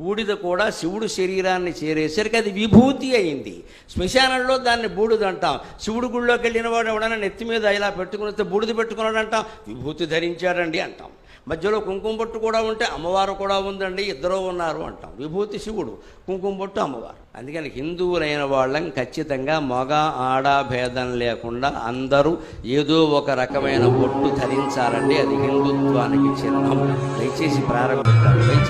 బూడిద కూడా శివుడు శరీరాన్ని చేరేసరికి అది విభూతి అయింది. శ్మశానంలో దాన్ని బూడిద అంటాం శివుడు గుళ్ళోకి వెళ్ళిన వాడు ఎవడైనా నెత్తి మీద ఇలా పెట్టుకుని బూడిద పెట్టుకున్నాడు అంటాం. విభూతి ధరించాడండి అంటాం. మధ్యలో కుంకుమ బొట్టు కూడా ఉంటే అమ్మవారు కూడా ఉందండి ఇద్దరు ఉన్నారు అంటాం. విభూతి శివుడు కుంకుమ బొట్టు అమ్మవారు. అందుకని హిందువులైన వాళ్ళం ఖచ్చితంగా మగ ఆడ భేదం లేకుండా అందరూ ఏదో ఒక రకమైన బొట్టు ధరించాలండి అది హిందుత్వానికి చిహ్నం. దయచేసి ప్రారంభిద్దాం.